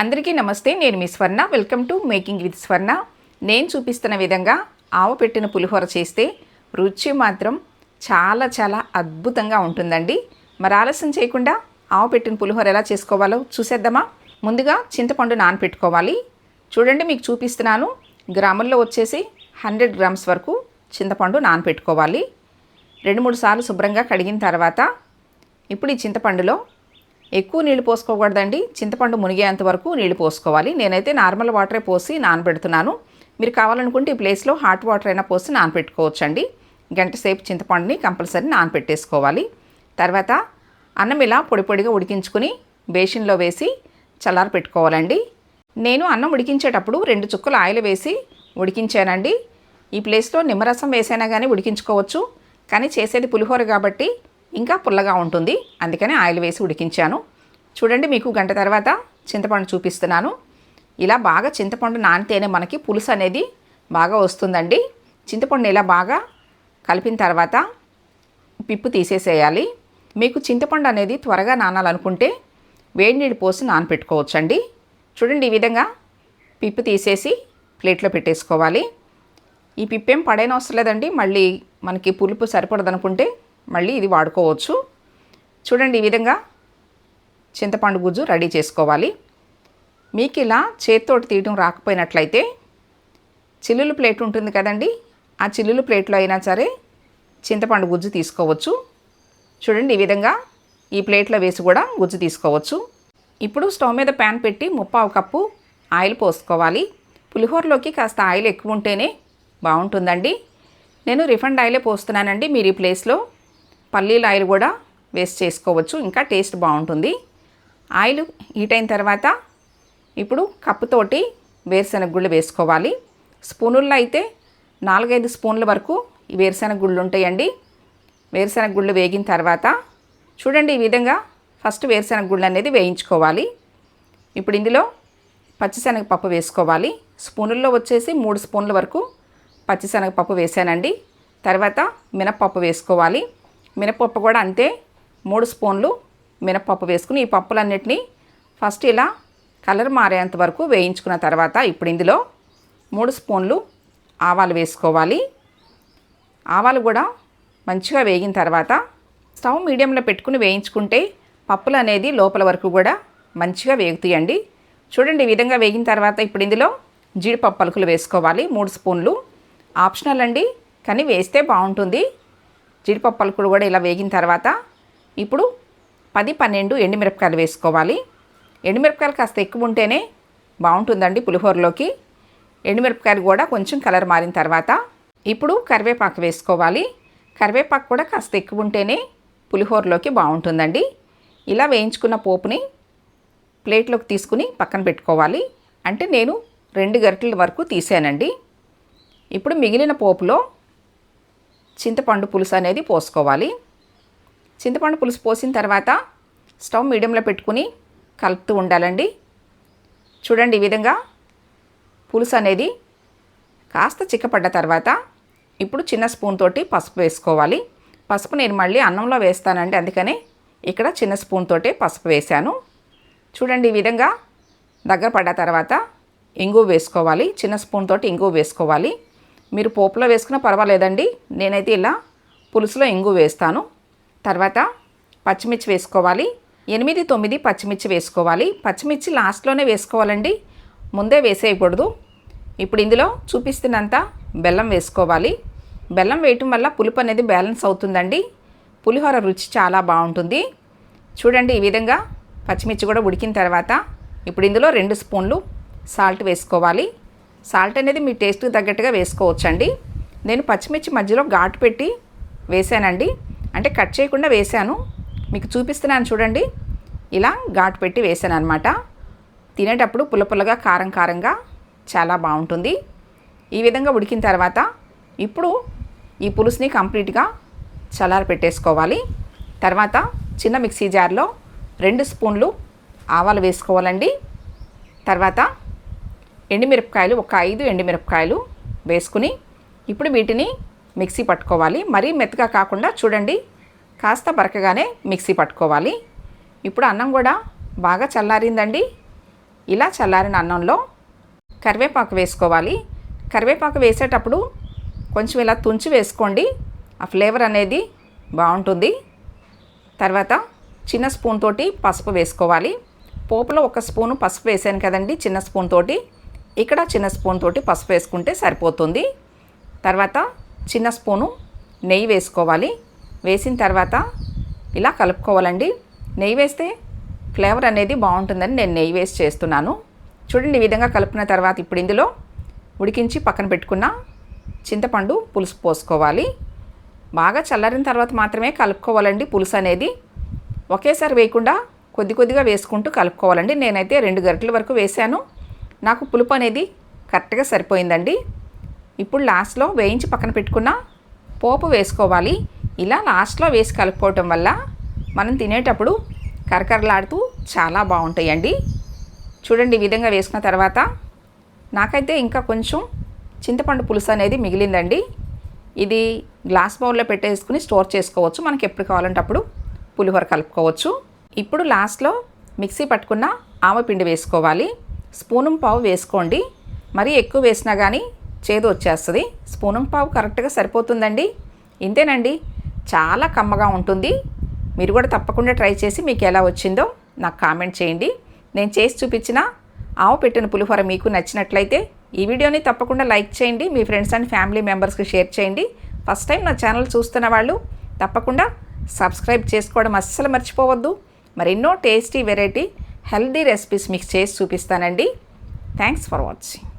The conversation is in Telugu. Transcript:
అందరికీ నమస్తే నేను మీ Swarna. Welcome to making with Swarna నేను చూపిస్తున్న విధంగా ఆవు పెట్టిన పులిహోర చేస్తే రుచి మాత్రం చాలా చాలా అద్భుతంగా ఉంటుందండి. మరి ఆలస్యం చేయకుండా ఆవు పెట్టిన పులిహోర ఎలా చేసుకోవాలో చూసేద్దామా? ముందుగా చింతపండు నానపెట్టుకోవాలి. చూడండి మీకు చూపిస్తున్నాను. గ్రాముల్లో వచ్చేసి హండ్రెడ్ గ్రామ్స్ వరకు చింతపండు నానపెట్టుకోవాలి. రెండు మూడు సార్లు శుభ్రంగా కడిగిన తర్వాత ఇప్పుడు ఈ చింతపండులో ఎక్కువ నీళ్ళు పోసుకోకూడదండి. చింతపండు మునిగేంత వరకు నీళ్ళు పోసుకోవాలి. నేనైతే నార్మల్ వాటరే పోసి నానబెడుతున్నాను. మీరు కావాలనుకుంటే ఈ ప్లేస్లో హాట్ వాటర్ అయినా పోసి నానబెట్టుకోవచ్చండి. గంట సేపు చింతపండుని కంపల్సరీ నానబెట్టేసుకోవాలి. తర్వాత అన్నం ఇలా పొడి పొడిగా ఉడికించుకుని బేషన్లో వేసి చల్లారి పెట్టుకోవాలండి. నేను అన్నం ఉడికించేటప్పుడు రెండు చుక్కలు ఆయిల్ వేసి ఉడికించానండి. ఈ ప్లేస్లో నిమ్మరసం వేసైనా కానీ ఉడికించుకోవచ్చు. కానీ చేసేది పులిహోర కాబట్టి ఇంకా పుల్లగా ఉంటుంది. అందుకని ఆయిల్ వేసి ఉడికించాను. చూడండి మీకు గంట తర్వాత చింతపండు చూపిస్తున్నాను. ఇలా బాగా చింతపండు నానితేనే మనకి పులుసు అనేది బాగా వస్తుందండి. చింతపండు ఇలా బాగా కలిపిన తర్వాత పిప్పు తీసేసేయాలి. మీకు చింతపండు అనేది త్వరగా నానాలనుకుంటే వేడి నీళ్ళు పోసి నానపెట్టుకోవచ్చండి. చూడండి ఈ విధంగా పిప్పు తీసేసి ప్లేట్లో పెట్టేసుకోవాలి. ఈ పిప్పేం పడైన అవసరం లేదండి. మళ్ళీ మనకి పులుపు సరిపడదనుకుంటే మళ్ళీ ఇది వాడుకోవచ్చు. చూడండి ఈ విధంగా చింతపండు గుజ్జు రెడీ చేసుకోవాలి. మీకు ఇలా చేతితోటి తీయడం రాకపోయినట్లయితే చిల్లులు ప్లేట్ ఉంటుంది కదండి ఆ చిల్లులు ప్లేట్లో అయినా సరే చింతపండు గుజ్జు తీసుకోవచ్చు. చూడండి ఈ విధంగా ఈ ప్లేట్లో వేసి కూడా గుజ్జు తీసుకోవచ్చు. ఇప్పుడు స్టవ్ మీద ప్యాన్ పెట్టి ముప్పావు కప్పు ఆయిల్ పోసుకోవాలి. పులిహోరలోకి కాస్త ఆయిల్ ఎక్కువ ఉంటేనే బాగుంటుందండి. నేను రిఫండ్ ఆయిలే పోస్తున్నానండి మీరు ఈ ప్లేస్లో. పల్లీల ఆయిల్ కూడా వేస్ట్ చేసుకోవచ్చు. ఇంకా టేస్ట్ బాగుంటుంది. ఆయిల్ హీట్ అయిన తర్వాత ఇప్పుడు కప్పుతోటి వేరుశెనగ గుళ్ళు వేసుకోవాలి. స్పూనుల్లో అయితే నాలుగైదు స్పూన్ల వరకు ఈ వేరుశెనగ గుళ్ళు ఉంటాయండి. వేరుశెనగ గుళ్ళు వేగిన తర్వాత చూడండి ఈ విధంగా ఫస్ట్ వేరుశెనగ గుళ్ళు అనేది వేయించుకోవాలి. ఇప్పుడు ఇందులో పచ్చిశనగపప్పు వేసుకోవాలి. స్పూనుల్లో వచ్చేసి మూడు స్పూన్ల వరకు పచ్చిశనగపప్పు వేసానండి. తర్వాత మినప్పప్పు వేసుకోవాలి. మినపప్పు కూడా అంతే. మూడు స్పూన్లు మినపప్పు వేసుకుని ఈ పప్పులన్నిటినీ ఫస్ట్ ఇలా కలర్ మారేంత వరకు వేయించుకున్న తర్వాత ఇప్పుడు ఇందులో మూడు స్పూన్లు ఆవాలు వేసుకోవాలి. ఆవాలు కూడా మంచిగా వేగిన తర్వాత స్టవ్ మీడియంలో పెట్టుకుని వేయించుకుంటే పప్పులు అనేది లోపల వరకు కూడా మంచిగా వేగుతాయండి. చూడండి ఈ విధంగా వేగిన తర్వాత ఇప్పుడు ఇందులో జీడిపప్పు పలుకులు వేసుకోవాలి. మూడు స్పూన్లు. ఆప్షనల్ అండి కానీ వేస్తే బాగుంటుంది. జీడిపప్పు పలుకులు కూడా ఇలా వేగిన తర్వాత ఇప్పుడు పది పన్నెండు ఎండుమిరపకాయలు వేసుకోవాలి. ఎండుమిరపకాయలు కాస్త ఎక్కువ ఉంటేనే బాగుంటుందండి పులిహోరలోకి. ఎండుమిరపకాయలు కూడా కొంచెం కలర్ మారిన తర్వాత ఇప్పుడు కరివేపాకు వేసుకోవాలి. కరివేపాకు కూడా కాస్త ఎక్కువ ఉంటేనే పులిహోరలోకి బాగుంటుందండి. ఇలా వేయించుకున్న పోపుని ప్లేట్లోకి తీసుకుని పక్కన పెట్టుకోవాలి. అంటే నేను రెండు గరిటెల వరకు తీసానండి. ఇప్పుడు మిగిలిన పోపులో చింతపండు పులుసు అనేది పోసుకోవాలి. చింతపండు పులుసు పోసిన తర్వాత స్టవ్ మీడియంలో పెట్టుకుని కలుపుతూ ఉండాలండి. చూడండి ఈ విధంగా పులుసు అనేది కాస్త చిక్కపడ్డ తర్వాత ఇప్పుడు చిన్న స్పూన్ తోటి పసుపు వేసుకోవాలి. పసుపు నేను మళ్ళీ అన్నంలో వేస్తానండి అందుకనే ఇక్కడ చిన్న స్పూన్ తోటే పసుపు వేశాను. చూడండి ఈ విధంగా దగ్గర పడ్డ తర్వాత ఇంగువ వేసుకోవాలి. చిన్న స్పూన్ తోటి ఇంగువ వేసుకోవాలి. మీరు పోపులో వేసుకున్నా పర్వాలేదండి. నేనైతే ఇలా పులుసులో ఇంగు వేస్తాను. తర్వాత పచ్చిమిర్చి వేసుకోవాలి. ఎనిమిది తొమ్మిది పచ్చిమిర్చి వేసుకోవాలి. పచ్చిమిర్చి లాస్ట్లోనే వేసుకోవాలండి. ముందే వేసేయకూడదు. ఇప్పుడు ఇందులో చూపిస్తున్నంత బెల్లం వేసుకోవాలి. బెల్లం వేయటం వల్ల పులుపు అనేది బ్యాలెన్స్ అవుతుందండి. పులిహోర రుచి చాలా బాగుంటుంది. చూడండి ఈ విధంగా పచ్చిమిర్చి కూడా ఉడికిన తర్వాత ఇప్పుడు ఇందులో రెండు స్పూన్లు సాల్ట్ వేసుకోవాలి. సాల్ట్ అనేది మీ టేస్ట్కి తగ్గట్టుగా వేసుకోవచ్చండి. నేను పచ్చిమిర్చి మధ్యలో ఘాటు పెట్టి వేసానండి. అంటే కట్ చేయకుండా వేసాను. మీకు చూపిస్తున్నాను చూడండి. ఇలా ఘాటు పెట్టి వేసాను అనమాట తినేటప్పుడు పుల్ల పుల్లగా కారం కారంగా చాలా బాగుంటుంది. ఈ విధంగా ఉడికిన తర్వాత ఇప్పుడు ఈ పులుసుని కంప్లీట్గా చల్లారి పెట్టేసుకోవాలి. తర్వాత చిన్న మిక్సీ జార్లో రెండు స్పూన్లు ఆవాలు వేసుకోవాలండి. తర్వాత ఎండుమిరపకాయలు ఒక ఐదు ఎండుమిరపకాయలు వేసుకుని ఇప్పుడు వీటిని మిక్సీ పట్టుకోవాలి. మరీ మెత్తగా కాకుండా చూడండి కాస్త బరకగానే మిక్సీ పట్టుకోవాలి. ఇప్పుడు అన్నం కూడా బాగా చల్లారిందండి. ఇలా చల్లారిన అన్నంలో కరివేపాకు వేసుకోవాలి. కరివేపాకు వేసేటప్పుడు కొంచెం ఇలా తుంచి వేసుకోండి. ఆ ఫ్లేవర్ అనేది బాగుంటుంది. తర్వాత చిన్న స్పూన్ తోటి పసుపు వేసుకోవాలి. పోపులో ఒక స్పూను పసుపు వేసాను కదండి చిన్న స్పూన్ తోటి. ఇక్కడ చిన్న స్పూన్ తోటి పసుపు వేసుకుంటే సరిపోతుంది. తర్వాత చిన్న స్పూను నెయ్యి వేసుకోవాలి. వేసిన తర్వాత ఇలా కలుపుకోవాలండి. నెయ్యి వేస్తే ఫ్లేవర్ అనేది బాగుంటుందని నేను నెయ్యి వేసి చేస్తున్నాను. చూడండి ఈ విధంగా కలుపుకున్న తర్వాత ఇప్పుడు ఇందులో ఉడికించి పక్కన పెట్టుకున్న చింతపండు పులుసు పోసుకోవాలి. బాగా చల్లారిన తర్వాత మాత్రమే కలుపుకోవాలండి పులుసు అనేది. ఒకేసారి వేయకుండా కొద్ది కొద్దిగా వేసుకుంటూ కలుపుకోవాలండి. నేనైతే రెండు గరిటల వరకు వేశాను. నాకు పులుపు అనేది కరెక్ట్గా సరిపోయిందండి. ఇప్పుడు లాస్ట్లో వేయించి పక్కన పెట్టుకున్న పోపు వేసుకోవాలి. ఇలా లాస్ట్లో వేసి కలుపుకోవటం వల్ల మనం తినేటప్పుడు కరకరలాడుతూ చాలా బాగుంటాయండి. చూడండి ఈ విధంగా వేసుకున్న తర్వాత నాకైతే ఇంకా కొంచెం చింతపండు పులుసు అనేది మిగిలిందండి. ఇది గ్లాస్ బౌల్లో పెట్టేసుకుని స్టోర్ చేసుకోవచ్చు. మనకి ఎప్పుడు కావాలంటే అప్పుడు పులిహోర కలుపుకోవచ్చు. ఇప్పుడు లాస్ట్లో మిక్సీ పట్టుకున్న ఆవపిండి వేసుకోవాలి. స్పూనం పావు వేసుకోండి. మరీ ఎక్కువ వేసినా కానీ చేదు వచ్చేస్తుంది. స్పూనం పావు కరెక్ట్గా సరిపోతుందండి. ఇంతేనండి. చాలా కమ్మగా ఉంటుంది. మీరు కూడా తప్పకుండా ట్రై చేసి మీకు ఎలా వచ్చిందో నాకు కామెంట్ చేయండి. నేను చేసి చూపించిన ఆవు పెట్టిన పులిహోర మీకు నచ్చినట్లయితే ఈ వీడియోని తప్పకుండా లైక్ చేయండి. మీ ఫ్రెండ్స్ అండ్ ఫ్యామిలీ మెంబర్స్కి షేర్ చేయండి. ఫస్ట్ టైం నా ఛానల్ చూస్తున్న వాళ్ళు తప్పకుండా సబ్స్క్రైబ్ చేసుకోవడం అస్సలు మర్చిపోవద్దు. మరెన్నో టేస్టీ వెరైటీ హెల్దీ రెసిపీస్ మీకు చేసి చూపిస్తానండి. Thanks for watching